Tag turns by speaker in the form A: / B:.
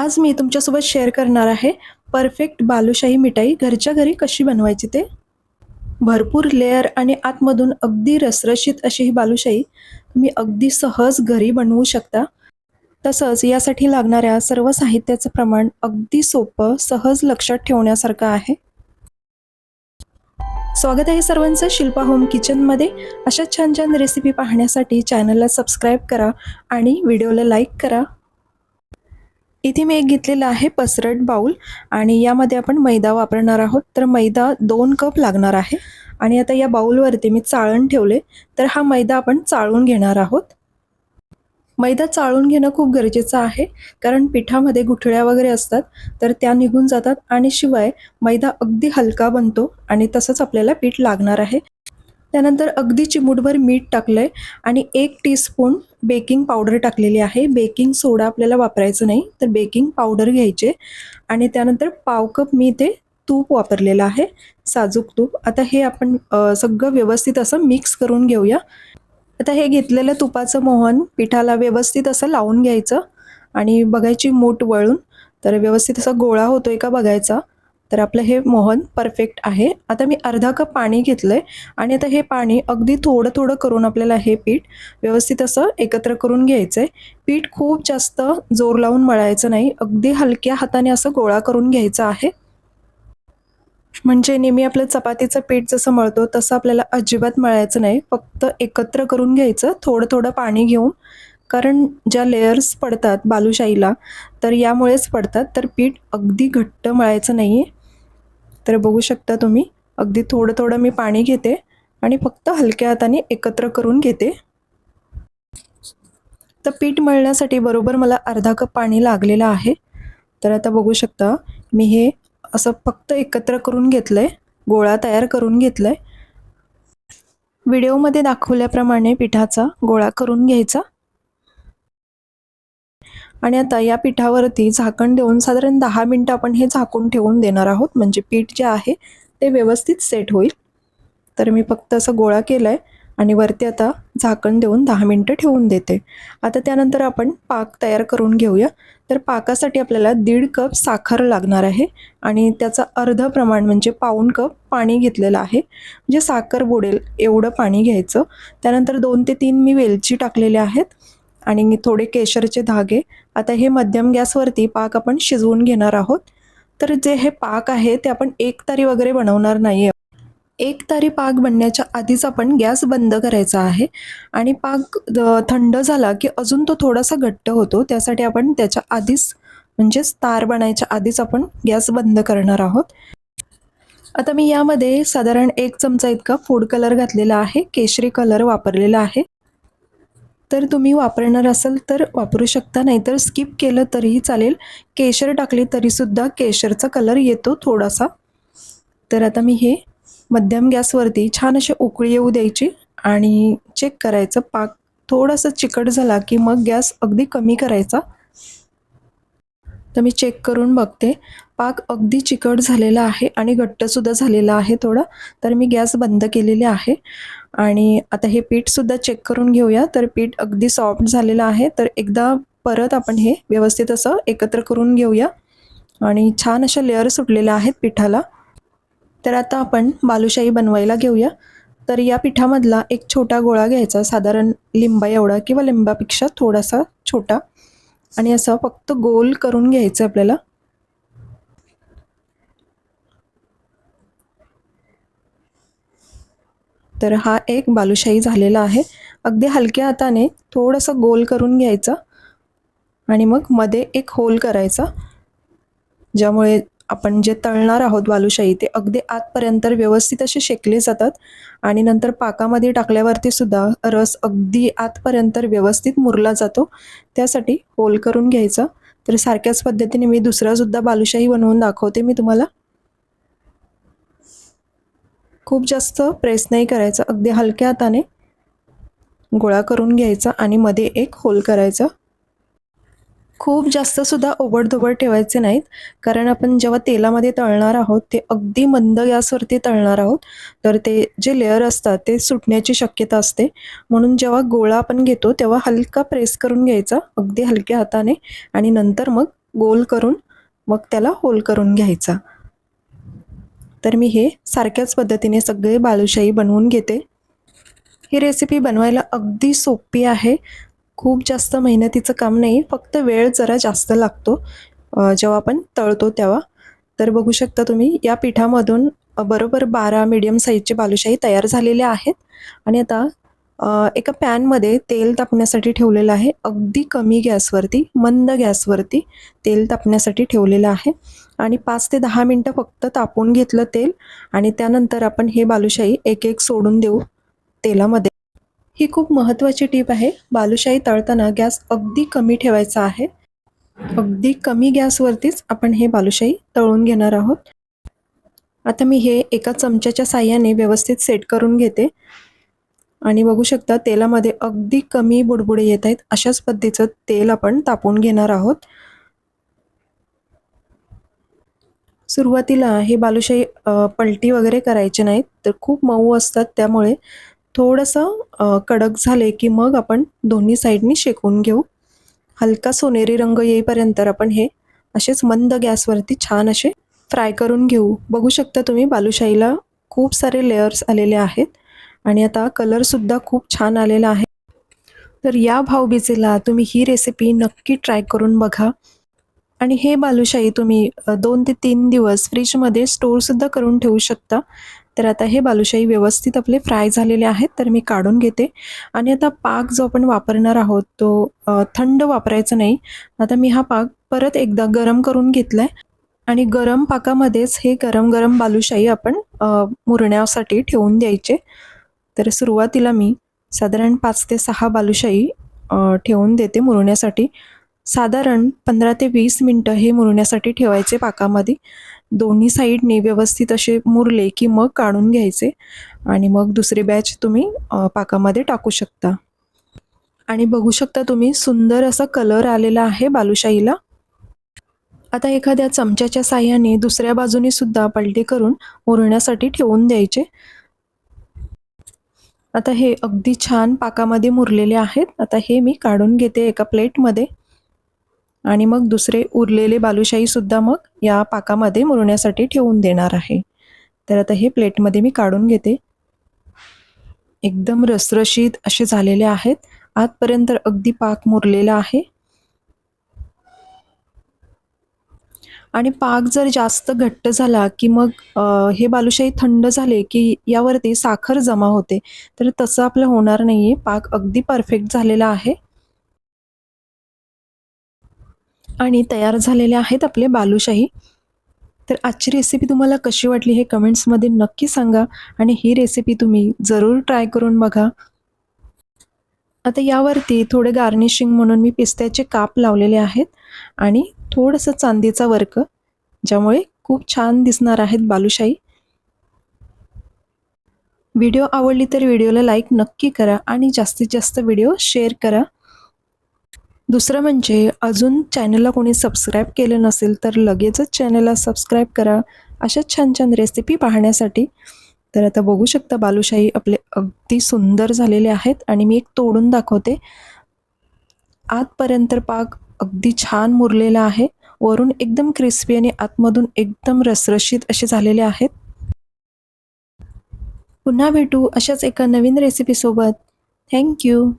A: आज मी तुमच्यासोबत शेअर करणार आहे परफेक्ट बालुशाही मिठाई. घरच्या घरी कशी बनवायची ते? भरपूर लेअर आणि आतमधून अगदी रसरशीत अशी ही बालुशाही तुम्ही अगदी सहज घरी बनवू शकता. तसंच यासाठी लागणाऱ्या सर्व साहित्याचं प्रमाण अगदी सोपं सहज लक्षात ठेवण्यासारखं आहे. स्वागत आहे सर्वांचं शिल्पा होम किचनमध्ये अशा छान छान रेसिपी पाहण्यासाठी चॅनलला सबस्क्राईब करा आणि व्हिडिओला लाईक करा. इथे मी एक घेतलेला आहे पसरट बाऊल आणि यामध्ये आपण मैदा वापरणार आहोत. तर मैदा दोन कप लागणार आहे आणि आता या बाऊलवरती मी चाळण ठेवले. तर हा मैदा आपण चाळून घेणार आहोत. मैदा चाळून घेणं खूप गरजेचं आहे कारण पिठामध्ये गुठळ्या वगैरे असतात तर त्या निघून जातात आणि शिवाय मैदा अगदी हलका बनतो आणि तसंच आपल्याला पीठ लागणार आहे. त्यानंतर अगदी चिमूटभर मीठ टाकलं आहे आणि एक टीस्पून बेकिंग पावडर टाकलेली आहे. बेकिंग सोडा आपल्याला वापरायचं नाही तर बेकिंग पावडर घ्यायचे. आणि त्यानंतर पाव कप मी ते तूप वापरलेलं आहे साजूक तूप. आता हे आपण सगळं व्यवस्थित असं मिक्स करून घेऊया. आता हे घेतलेलं तुपाचं मोहन पिठाला व्यवस्थित असं लावून घ्यायचं. आणि बघायची मूठ वळून तर व्यवस्थित असा गोळा होतोय का बघायचा. तर आपलं हे मोहन परफेक्ट आहे. आता मी अर्धा कप पाणी घेतलं आहे आणि आता हे पाणी अगदी थोडं थोडं करून आपल्याला हे पीठ व्यवस्थित असं एकत्र करून घ्यायचं आहे पीठ खूप जास्त जोर लावून मळायचं नाही. अगदी हलक्या हाताने असं गोळा करून घ्यायचं आहे. म्हणजे नेहमी आपलं चपातीचं पीठ जसं मळतो तसं आपल्याला अजिबात मळायचं नाही. फक्त एकत्र करून घ्यायचं थोडं थोडं पाणी घेऊन. कारण ज्या लेयर्स पडतात बालुशाहीला तर यामुळेच पडतात. तर पीठ अगदी घट्ट मळायचं नाही आहे तर बघू शकता तुम्ही. अगदी थोडं थोडं मी पाणी घेते आणि फक्त हलक्या हाताने एकत्र करून घेते. तर पीठ मळण्यासाठी बरोबर मला अर्धा कप पाणी लागलेलं आहे. तर आता बघू शकता मी हे असं फक्त एकत्र करून घेतलं आहे गोळा तयार करून घेतलं आहे व्हिडिओमध्ये दाखवल्याप्रमाणे पिठाचा गोळा करून घ्यायचा. आणि आता या पिठावरती झाकण देऊन साधारण दहा मिनटं आपण हे झाकून ठेवून देणार आहोत. म्हणजे पीठ जे आहे ते व्यवस्थित सेट होईल. तर मी फक्त असं गोळा केला आहे आणि वरती आता झाकण देऊन दहा मिनटं ठेवून देते. आता त्यानंतर आपण पाक तयार करून घेऊया. तर पाकासाठी आपल्याला दीड कप साखर लागणार आहे आणि त्याचं अर्ध प्रमाण म्हणजे पाऊण कप पाणी घेतलेलं आहे. म्हणजे साखर बुडेल एवढं पाणी घ्यायचं. त्यानंतर दोन ते तीन मी वेलची टाकलेले आहेत. आणि थोडे केशरचे धागे. आता हे मध्यम गॅसवरती पाक आपण शिजवून घेणार आहोत. तर जे हे पाक आहे ते आपण एक तारी वगैरे बनवणार नाही आहे एक तारी पाक बनण्याच्या आधीच आपण गॅस बंद करायचा आहे. आणि पाक थंड झाला की अजून तो थोडासा घट्ट होतो. त्यासाठी आपण त्याच्या आधीच म्हणजेच तार बनायच्या आधीच आपण गॅस बंद करणार आहोत. आता मी यामध्ये साधारण एक चमचा इतका फूड कलर घातलेला आहे. केशरी कलर वापरलेला आहे. तर तुम्ही वापरणार असाल तर वापरू शकता नाहीतर स्किप केलं तरीही चालेल. केशर टाकली तरीसुद्धा केशरचा कलर येतो थोडासा. तर आता मी हे मध्यम गॅसवरती छान अशी उकळी येऊ द्यायची आणि चेक करायचं. पाक थोडासा चिकट झाला की मग गॅस अगदी कमी करायचा. तर मी चेक करून बघते. पाक अगदी चिकट झालेला आहे आणि घट्टसुद्धा झालेला आहे थोडा. तर मी गॅस बंद केलेले आहे. आणि आता हे पीठसुद्धा चेक करून घेऊया. तर पीठ अगदी सॉफ्ट झालेलं आहे. तर एकदा परत आपण हे व्यवस्थित असं एकत्र करून घेऊया. आणि छान अशा लेअर सुटलेल्या आहेत पिठाला. तर आता आपण बालुशाही बनवायला घेऊया. तर या पिठामधला एक छोटा गोळा घ्यायचा. साधारण लिंबा एवढा किंवा लिंबापेक्षा थोडासा छोटा. आणि असं फक्त गोल करून घ्यायचं आपल्याला. तर हा एक बालुशाही झालेला आहे. अगदी हलक्या हाताने थोडंसं गोल करून घ्यायचं आणि मग मध्ये एक होल करायचा ज्यामुळे आपण जे तळणार आहोत बालुशाही ते अगदी आतपर्यंत व्यवस्थित असे शेकले जातात आणि नंतर पाकामध्ये टाकल्यावरती सुद्धा रस अगदी आतपर्यंत व्यवस्थित मुरला जातो. त्यासाठी होल करून घ्यायचा. तर सारख्याच पद्धतीने मी दुसरासुद्धा बालुशाही बनवून दाखवते मी तुम्हाला. खूप जास्त प्रेस नाही करायचं. अगदी हलक्या हाताने गोळा करून घ्यायचा आणि मध्ये एक होल करायचा. खूप जास्त सुद्धा ओबडधोबड ठेवायचे नाहीत. कारण आपण जेव्हा तेलामध्ये तळणार आहोत ते अगदी मंद गॅसवरती तळणार आहोत तर ते जे लेअर असतात ते सुटण्याची शक्यता असते. म्हणून जेव्हा गोळा आपण घेतो तेव्हा हलका प्रेस करून घ्यायचा अगदी हलक्या हाताने आणि नंतर मग गोल करून मग त्याला होल करून घ्यायचा. तर मी हे सारख्याच पद्धतीने सगळे बालुशाही बनवून घेते. ही रेसिपी बनवायला अगदी सोपी आहे. खूप जास्त मेहनतीचं काम नाही फक्त वेळ जरा जास्त लागतो जेव्हा आपण तळतो तेव्हा. तर बघू शकता तुम्ही या पिठामधून बरोबर बारा मीडियम साईजचे बालुशाही तयार झालेले आहेत. आणि आता एका पॅनमध्ये तेल तापण्यासाठी ठेवलेलं आहे. अगदी कमी गॅसवरती मंद गॅसवरती तेल तापण्यासाठी ठेवलेलं आहे. आणि पाच ते दहा मिनटं फक्त तापून घेतलं तेल आणि त्यानंतर आपण हे बालुशाही एक एक सोडून देऊ तेलामध्ये. ही खूप महत्त्वाची टीप आहे. बालुशाही तळताना गॅस अगदी कमी ठेवायचा आहे. अगदी कमी गॅसवरतीच आपण हे बालुशाही तळून घेणार आहोत. आता मी हे एका चमच्याच्या साह्याने व्यवस्थित सेट करून घेते. आणि बघू शकता तेलामध्ये अगदी कमी बुडबुडे येत आहेत. अशाच पद्धतीचं तेल आपण तापून घेणार आहोत. सुरुवातीला हे बालुशाही पलटी वगैरे करायचे नाहीत. तर खूप मऊ असतात त्यामुळे थोडंसं कडक झाले की मग आपण दोन्ही साईडनी शेकून घेऊ. हलका सोनेरी रंग येईपर्यंत आपण हे असेच मंद गॅसवरती छान असे फ्राय करून घेऊ. बघू शकता तुम्ही बालुशाहीला खूप सारे लेयर्स आलेले आहेत आणि आता कलरसुद्धा खूप छान आलेला आहे. तर या भाऊबीजेला तुम्ही ही रेसिपी नक्की ट्राय करून बघा. आणि हे बालुशाही तुम्ही दोन ते तीन दिवस फ्रीजमध्ये स्टोअरसुद्धा करून ठेवू शकता. तर आता हे बालुशाही व्यवस्थित आपले फ्राय झालेले आहेत तर मी काढून घेते. आणि आता पाक जो आपण वापरणार आहोत तो थंड वापरायचा नाही. आता मी हा पाक परत एकदा गरम करून घेतला आहे आणि गरम पाकामध्येच हे गरम गरम बालुशाही आपण मुरण्यासाठी ठेवून द्यायचे. तर सुरुवातीला मी साधारण पाच ते सहा बालुशाही ठेवून देते मुरण्यासाठी. साधारण पंधरा ते वीस मिनटं हे मुरण्यासाठी ठेवायचे पाकामध्ये. दोन्ही साईडने व्यवस्थित असे मुरले की मग काढून घ्यायचे आणि मग दुसरी बॅच तुम्ही पाकामध्ये टाकू शकता. आणि बघू शकता तुम्ही सुंदर असा कलर आलेला आहे बालुशाहीला. आता एखाद्या चमच्याच्या साह्याने दुसऱ्या बाजूने सुद्धा पलटी करून मुरण्यासाठी ठेवून द्यायचे. आता हे अगदी छान पाकामध्ये मुरलेले आहेत. आता हे मी काढून घेते एका प्लेटमध्ये. आणि मग दुसरे उरलेले बालुशाहीसुद्धा मग या पाकामध्ये मुरण्यासाठी ठेवून देणार आहे. तर आता हे प्लेटमध्ये मी काढून घेते. एकदम रसरशीत असे झालेले आहेत. आतपर्यंत अगदी पाक मुरलेला आहे. आणि पाक जर जास्त घट्ट झाला की मग हे बालुशाही थंड झाले की यावरती साखर जमा होते. तर तसं आपलं होणार नाही आहे पाक अगदी परफेक्ट झालेला आहे. आणि तयार झालेले आहेत आपले बालूशाही. तर आजची रेसिपी तुम्हाला कशी वाटली हे कमेंट्समध्ये नक्की सांगा आणि ही रेसिपी तुम्ही जरूर ट्राय करून बघा. आता यावरती थोडे गार्निशिंग म्हणून मी पिस्त्याचे काप लावलेले आहेत आणि थोडंसं चांदीचा वर्क ज्यामुळे खूप छान दिसणार आहेत बालुशाही. व्हिडिओ आवडली तर व्हिडिओला लाईक नक्की करा आणि जास्तीत जास्त व्हिडिओ शेअर करा. दुसरं म्हणजे अजून चॅनलला कोणी सबस्क्राईब केलं नसेल तर लगेचच चॅनलला सबस्क्राईब करा. अशा छान छान रेसिपी पाहण्यासाठी. तर आता बघू शकता बालुशाही आपले अगदी सुंदर झालेले आहेत आणि मी एक तोडून दाखवते. आतपर्यंत पाक अगदी छान मुरलेला आहे. वरून एकदम क्रिस्पी आणि आतमधून एकदम रसरशीत असे झालेले आहेत. पुन्हा भेटू अशाच एका नवीन रेसिपीसोबत थँक्यू